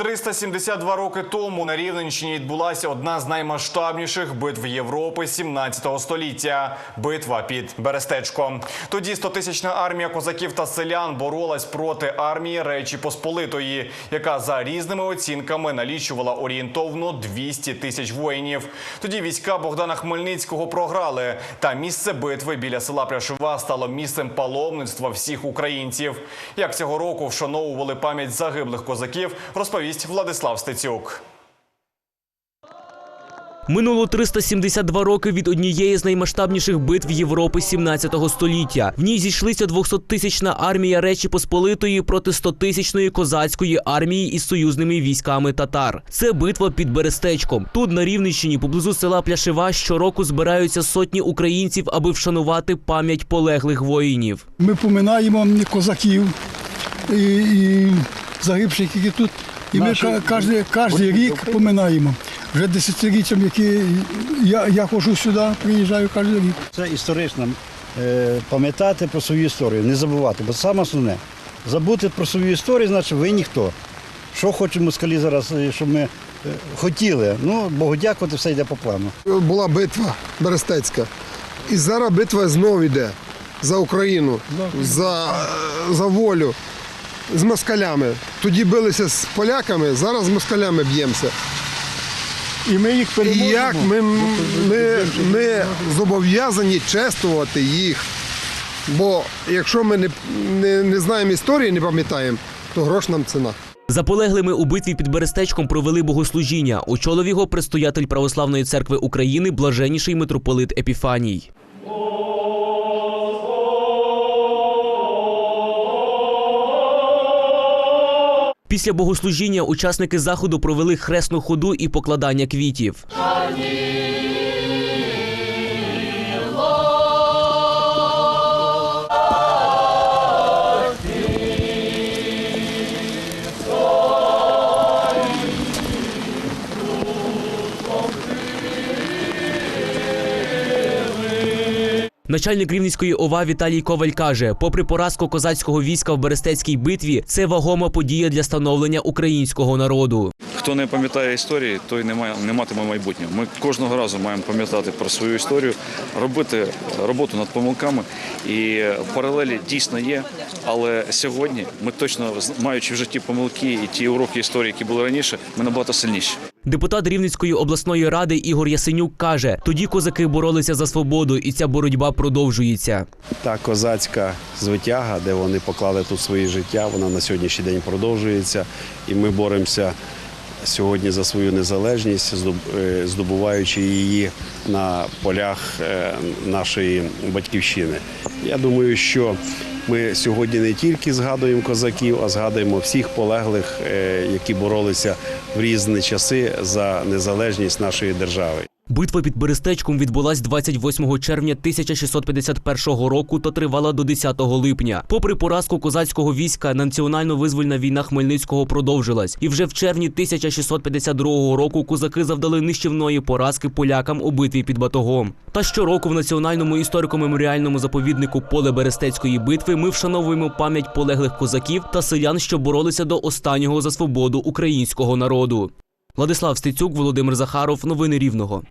372 роки тому на Рівненщині відбулася одна з наймасштабніших битв Європи 17 століття битва під Берестечком. Тоді 100-тисячна армія козаків та селян боролась проти армії Речі Посполитої, яка за різними оцінками налічувала орієнтовно 200 тисяч воїнів. Тоді війська Богдана Хмельницького програли. Та місце битви біля села Пляшова стало місцем паломництва всіх українців. Як цього року вшановували пам'ять загиблих козаків, розповість Владислав Стецюк. Минуло 372 роки від однієї з наймасштабніших битв Європи 17 століття. В ній зійшлися 200-тисячна армія Речі Посполитої проти 100-тисячної козацької армії із союзними військами татар. Це битва під Берестечком. Тут на Рівненщині, поблизу села Пляшева, щороку збираються сотні українців, аби вшанувати пам'ять полеглих воїнів. Ми поминаємо козаків і, і загибших, які тут. І ми кожен, кожен рік поминаємо. Вже десятиріччям, які я, я ходжу сюди, приїжджаю кожен рік. Це історично е, пам'ятати про свою історію, не забувати. Бо саме основне, забути про свою історію, значить ви ніхто. Що хочуть москалі зараз, е, щоб ми е, хотіли. Ну, Богу дякувати, все йде по плану. була битва Берестецька. І зараз битва знову йде за Україну, за, за волю з москалями. Тоді билися з поляками, зараз з москалями б'ємося. І ми їх І як ми, ми, ми зобов'язані чествувати їх. Бо якщо ми не, не, не знаємо історії, не пам'ятаємо, то грош нам ціна. За полеглими у битві під Берестечком провели богослужіння. Очолив його предстоятель Православної церкви України, блаженніший митрополит Епіфаній. Після богослужіння учасники заходу провели хресну ходу і покладання квітів. Начальник Рівненської ОВА Віталій Коваль каже: попри поразку козацького війська в Берестецькій битві, це вагома подія для становлення українського народу. Хто не пам'ятає історії, той не має не матиме майбутнього. Ми кожного разу маємо пам'ятати про свою історію, робити роботу над помилками. І паралелі дійсно є. Але сьогодні ми точно маючи в житті помилки і ті уроки історії, які були раніше, ми набагато сильніші. Депутат Рівненської обласної ради Ігор Ясенюк каже: тоді козаки боролися за свободу, і ця боротьба продовжується. Та козацька звитяга, де вони поклали тут своє життя, вона на сьогоднішній день продовжується. І ми боремося сьогодні за свою незалежність, е, здобуваючи її на полях е, нашої батьківщини. Я думаю, що ми сьогодні не тільки згадуємо козаків, а згадуємо всіх полеглих, е, які боролися в різні часи за незалежність нашої держави. Битва під Берестечком відбулась 28 червня 1651 року та тривала до 10 липня. Попри поразку козацького війська, національно-визвольна війна Хмельницького продовжилась. І вже в червні 1652 року козаки завдали нищівної поразки полякам у битві під Батогом. Та щороку в національному історико-меморіальному заповіднику поле Берестецької битви ми вшановуємо пам'ять полеглих козаків та селян, що боролися до останнього за свободу українського народу. Владислав Стецюк, Володимир Захаров. Новини Рівного.